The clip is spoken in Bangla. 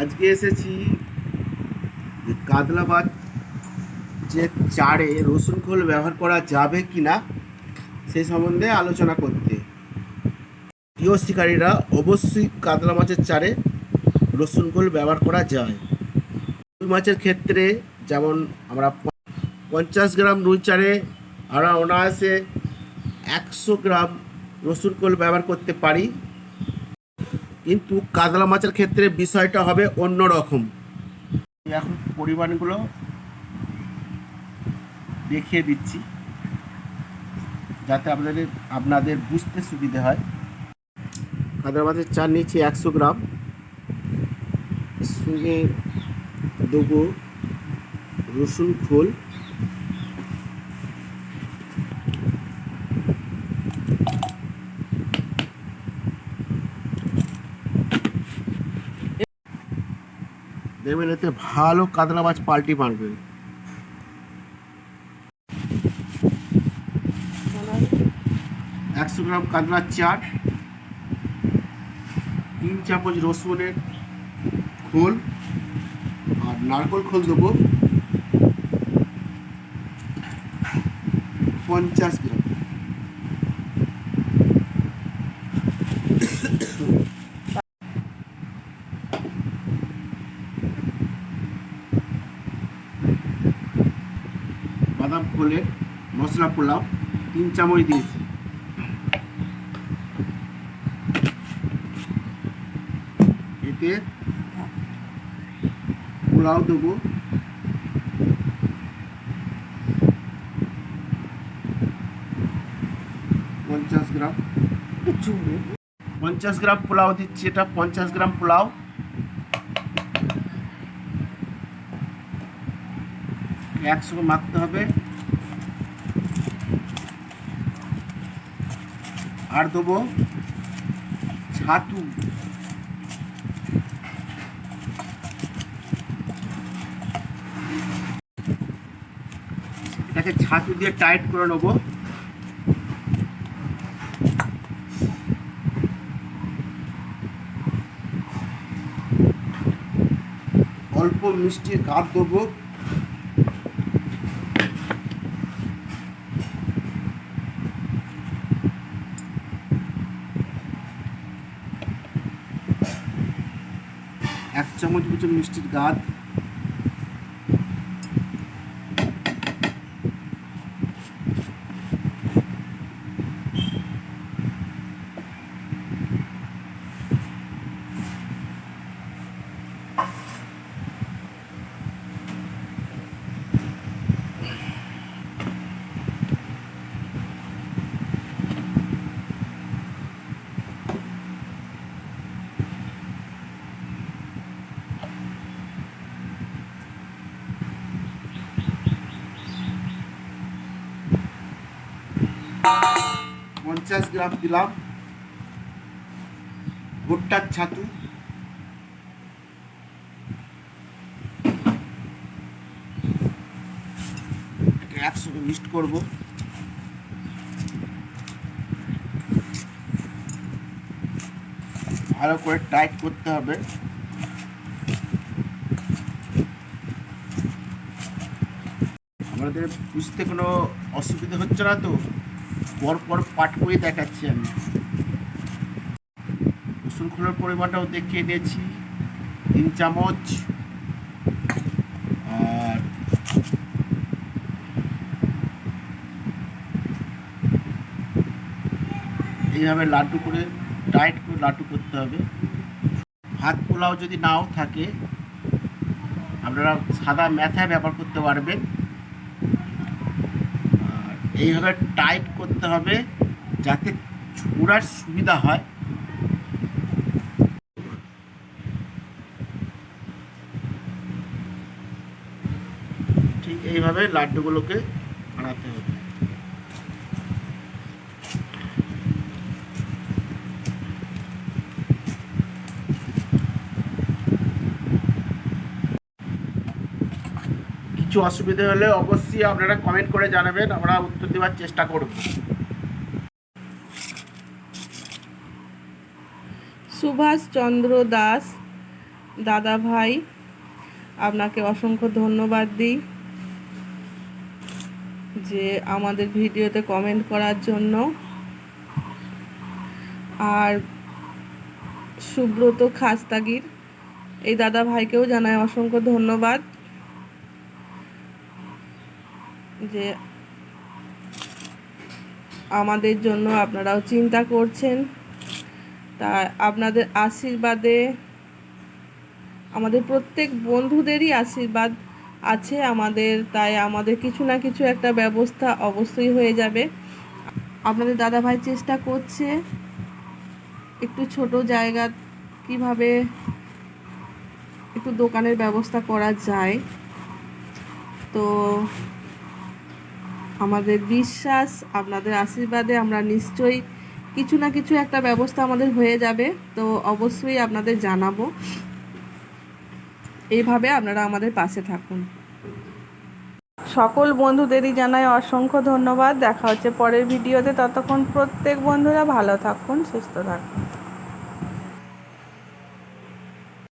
আজকে এসেছি মাছ যে চারে রসুন খোল ব্যবহার করা যাবে কি না সে সম্বন্ধে আলোচনা করতে। প্রিয় শিকারীরা, অবশ্যই কাতলা মাছের চারে রসুন খোল ব্যবহার করা যায়। রুই মাছের ক্ষেত্রে যেমন আমরা পঞ্চাশ গ্রাম রুই চারে আমরা অনায়াসে একশো গ্রাম রসুন খোল ব্যবহার করতে পারি। কিন্তু কাতলা মাছের ক্ষেত্রে বিষয়টা হবে অন্য রকম এখন পরিমাণগুলো দেখিয়ে দিচ্ছি যাতে আপনাদের আপনাদের বুঝতে সুবিধে হয়। কাতলা মাছের চার নিচ্ছি একশো গ্রাম সঙ্গে দেবো রসুন খোল দেখবেন এতে ভালো কাতলা মাছ পাল্টি মারবে একশো গ্রাম কাতলার চাট, তিন চামচ রসুনের খোল, আর নারকল খোল দেবো। পঞ্চাশ গ্রাম। বাদাম খোলের মশলা, পোলাও, তিন চামচ দিয়েছি। এতে পোলাও দেবো। পঞ্চাশ গ্রাম। পঞ্চাশ গ্রাম পোলাও দিচ্ছি, এটা পঞ্চাশ গ্রাম পোলাও। একসঙ্গে মাখতে হবে। আর দেবো। ছাতু। এটাকে ছাতু দিয়ে টাইট করে নেব। অল্প মিষ্টি গাছ দেবো। এক চামচ মতো মিষ্টির গাছ পঞ্চাশ গ্রাম দিলাম। ভুট্টার ছাতু। একসঙ্গে মিক্সড করব। ভালো করে টাইট করতে হবে। আমাদের বুঝতে কোনো অসুবিধা হচ্ছে না তো? পর পর পাঠ করে দেখাচ্ছি আমি। রসুন খোলার পরিমাণটাও দেখিয়ে দিয়েছি। তিন চামচ। আর এইভাবে লাড্ডু করে টাইট করে লাড্ডু করতে হবে। ভাত পোলাও যদি নাও থাকে, আপনারা সাদা মেথা ব্যবহার করতে পারবেন। এইভাবে টাইট করতে হবে যাতে ছোড়ার সুবিধা হয়। ঠিক এইভাবে লাড্ডুগুলোকে বানাতে হবে কিছু অসুবিধা হলে অবশ্যই আপনারা কমেন্ট করে জানাবেন, আমরা উত্তর দেওয়ার চেষ্টা করব। সুভাষ চন্দ্র দাস, দাদা ভাই, আপনাকে অসংখ্য ধন্যবাদ দিই যে আমাদের ভিডিওতে কমেন্ট করার জন্য। আর সুব্রত খাস্তাগির, এই দাদা ভাইকেও জানাই অসংখ্য ধন্যবাদ। যে আমাদের জন্য আপনারাও চিন্তা করছেন। তা আপনাদের আশীর্বাদে, আমাদের প্রত্যেক বন্ধুদেরই আশীর্বাদ আছে আমাদের, তাই আমাদের কিছু না কিছু একটা ব্যবস্থা অবশ্যই হয়ে যাবে। আপনাদের দাদাভাই চেষ্টা করছে একটু ছোট জায়গা কীভাবে একটু দোকানের ব্যবস্থা করা যায়। তো আমাদের বিশ্বাস, আপনাদের আশীর্বাদে আমরা নিশ্চয়ই কিছু না কিছু একটা ব্যবস্থা আমাদের হয়ে যাবে। তো অবশ্যই আপনাদের জানাব। এইভাবে আপনারা আমাদের পাশে থাকুন। সকল বন্ধুদেরই জানাই অসংখ্য ধন্যবাদ। দেখা হচ্ছে পরের ভিডিওতে। ততক্ষণ প্রত্যেক বন্ধুরা ভালো থাকুন, সুস্থ থাকুন।